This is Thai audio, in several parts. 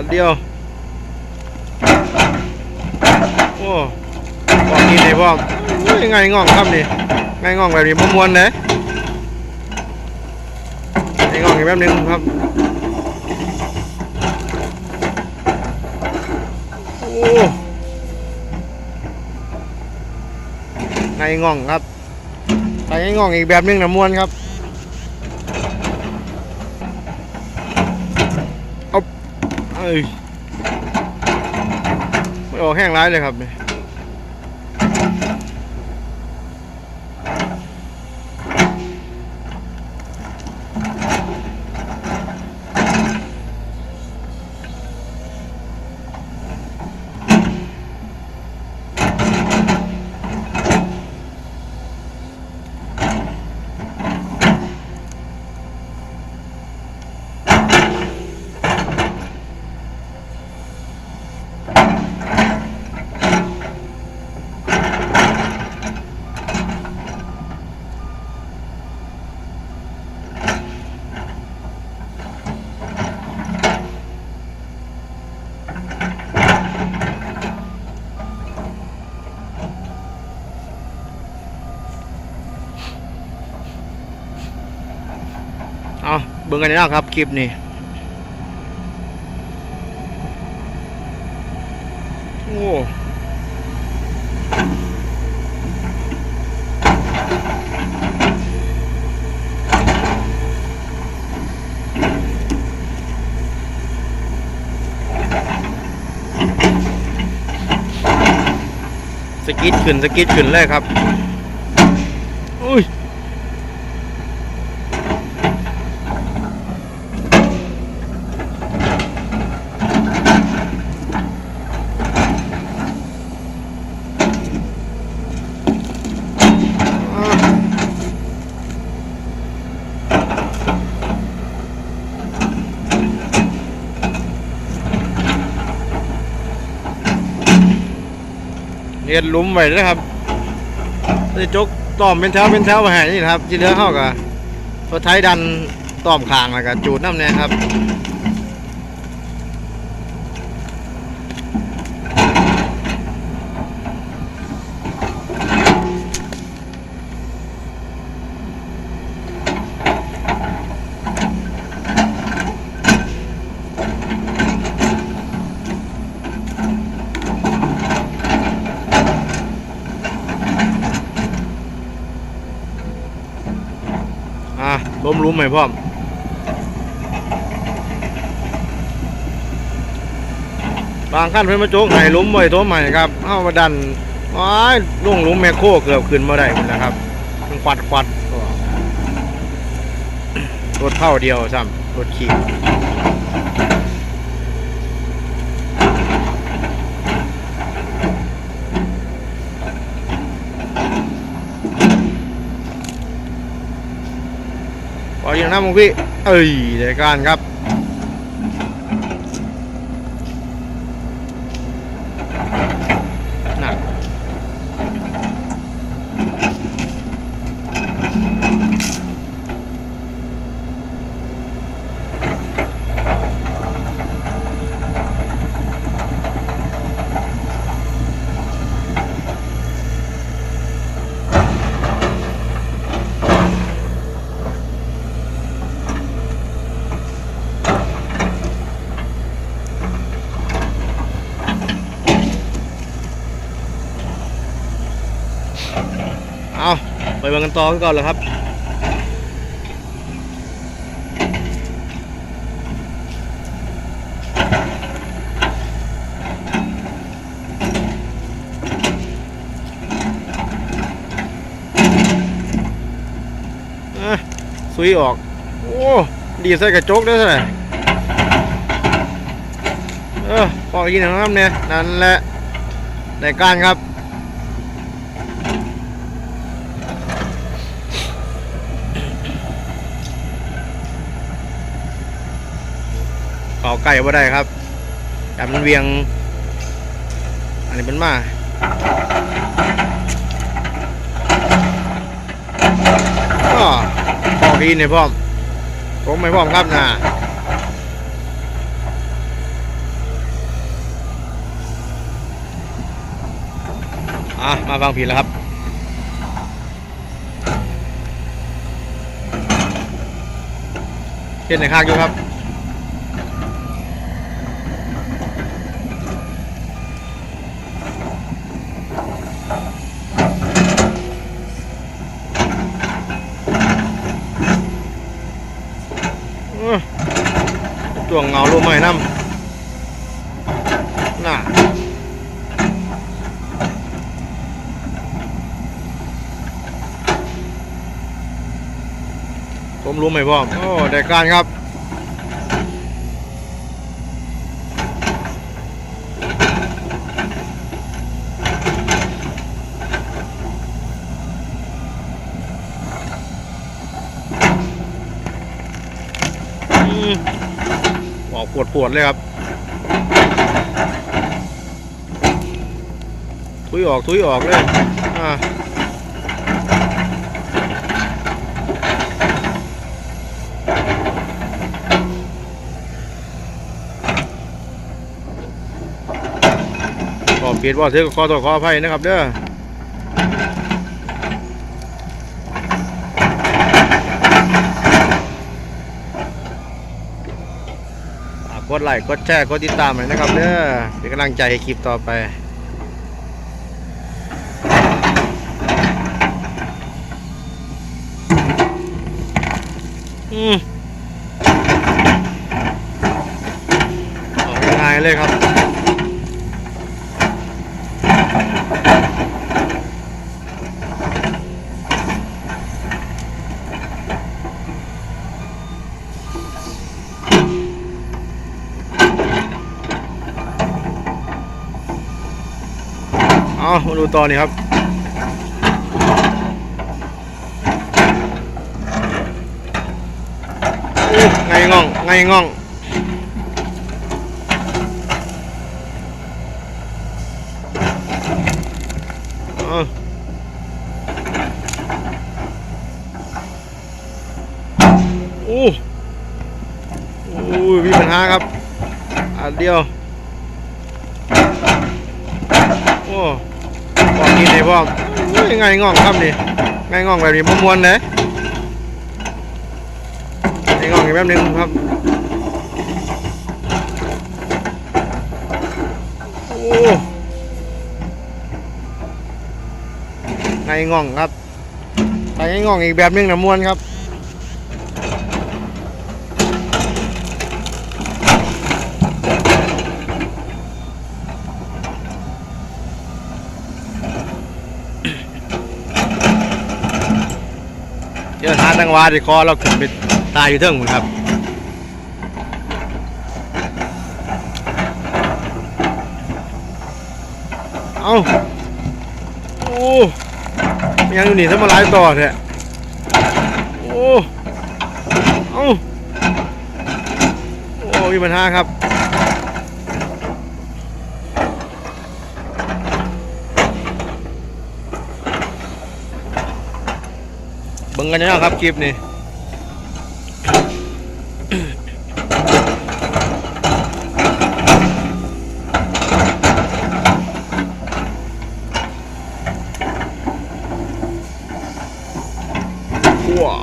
อันเดียว โอ้บอกกินเลยพ่อมโอ้ยไงง่องครับนี่ไงง่องแบบนี้มวนเลยไงง่องอีกแบบนึงครับ โอ้ไงง่องครับไปไงง่องอีกแบบนึงนะมวนครับ เอา เอ้ยไม่ออกแห้งร้ายเลยครับเนี่ย เบิ่งกันนี่นะครับคลิปนี้โอ้สกิดขึ้นสกิดขึ้นเลยครับอุ้ย เห็ดหลุมไว้นะครับได้จกต้อมเป็นแถวเป็นแถวมาให้นี่ครับที่เหลือเข้ากับรถไถดันต้อมคางแล้วก็จูดน้ำเนี่ยครับอะ ล้มหมพ่อมบางขั้นเพิ่นมาโจกให้ลุมไว้โทมใหม่ครับเอามาดันว้ายลงลุมแมคโครเกือบขึ้นมาได้หมดแล้วครับมันควัดควัดรถเท่าเดียวซ้ำรถขี่ พออย่างนั้นมึงพี่ เอ้ยเดี๋ยวกานครับ กันต่อกันก่อนเลยครับซุยออก โอ้ ดีใส่กระจกได้เท่าไหร่เออพอกินนะครับเนี่ยนั่นแหละในการครับ เขาใกล้ก็ได้ครับแต่มันเวียง อันนี้มันมาก็พอกินเนี่ยพ่อมผมไม่พ่อมครับนะอะ มาฟังผีแล้วครับเห็นในข้างอยู่ครับ จ้วงเงาลูกไม้น้ำน่ะผมรู้ไหมพ่อโอ้ได้การครับ อืมอกปวดปวดๆเลยครับ ทุยออกทุยออกเลยอ่าขอผิดว่าถือขอตัวขออภัยนะครับเด้อ กดไลค์กดแชร์กดติดตามเลยนะครับเด้อเป็นกำลังใจให้คลิปต่อไปอืมออกง่ายเลยครับ เอามาดูต่อนี่ครับไงง่องไงง่องเอาอู้อู้มีปัญหาครับอันเดียว โอ้ บอกกินเลยพ่อกไงง่องครับนี่ไงง่องแบบนี้มมวนเลยไงง่องอีกแบบนึงครับโอ้ไงง่องครับไงง่องอีกแบบนึงนะมวนครับเดี๋ยวหาตังวาที่คอเราขึ้นไปตายอยู่เทิงหมดครับเอาโอ้ยังอยู่นี่ถ้ามาไล่ต่อแท้โอ้เอาโอ้มีปัญหาครับ บิ่งกันนะครับคลิปนี้ว้า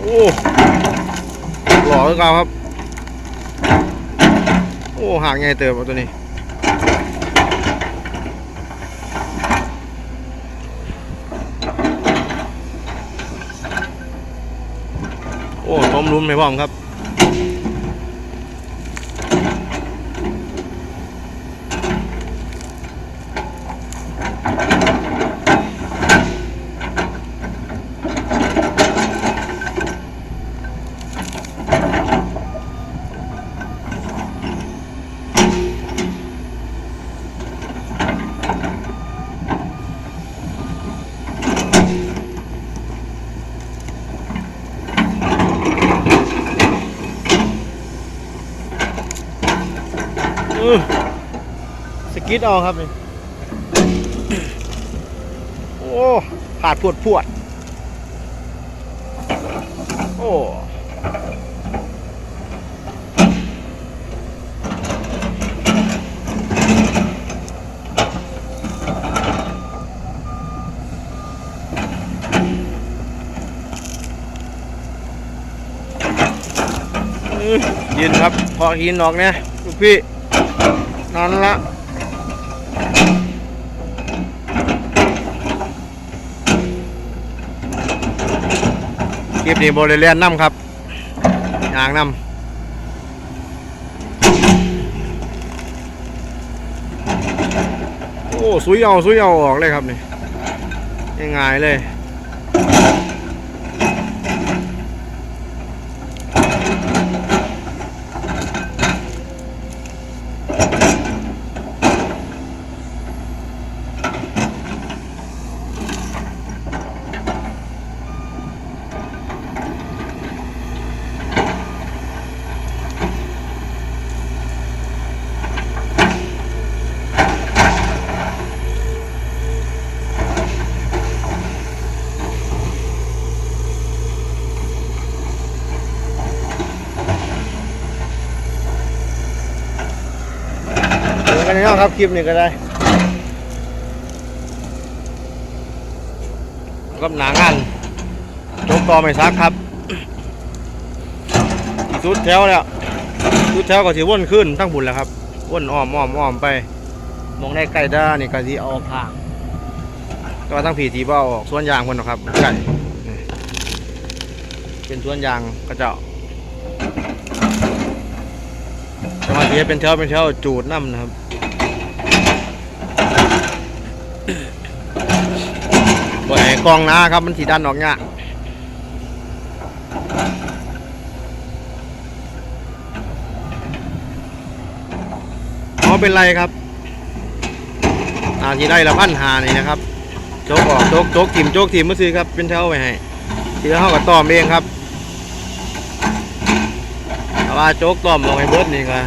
โอ้หล่อขึ้นครับ โอ้ห่างไงเติมตัวนี้ โอ้ทมรุมไม่พร้อมครับ สกิดเอาครับนี่โอ้ผาดพวดพวด โอ้ยืนครับ พอหินออกนะลูกพี่ นอนละคลิปนี้โบเลเลียนน้ำครับยางน้ำโอ้สุยเอาสุยเอาออกเลยครับนี่ง่ายๆเลย กันนี้ครับคลิปนี้ก็ได้ก็หนางานจบต่อไม่ซักครับอีกสุดแถวแล้วสุดแถวก็สิวนขึ้นทั้งบุญแล้วครับวนอ้อมอ้อมอ้อมไป มองได้ไกล้ด้านี่ก็สิเออกทางก็ทั้งผีทีเบ้าออกสวนยางคนนะครับไก่เป็นสวนยางกระเจาสมาธิเป็นแถวเป็นแถวจูดน้ำนะครับ บ่ให้กองนาครับมันสีดันออกเนี่ยากอ๋อเป็นไรครับ อ่าที่ได้ละพันหานี่นะครับ โจกออกโจกโจกถิ่มโจกถิ่มเมื่อซื้อครับ เป็นแถวไปให้ทีล้วเขากับต้อมเองครับแต่ว่าโจกต้อมลงไปเบิร์ดนี่ก็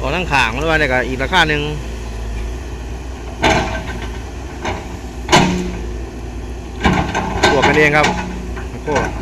ออกทั้งขางหรือว่าเนี่ยก็อีกราคาหนึ่ง นั่นเองครับโอ้โห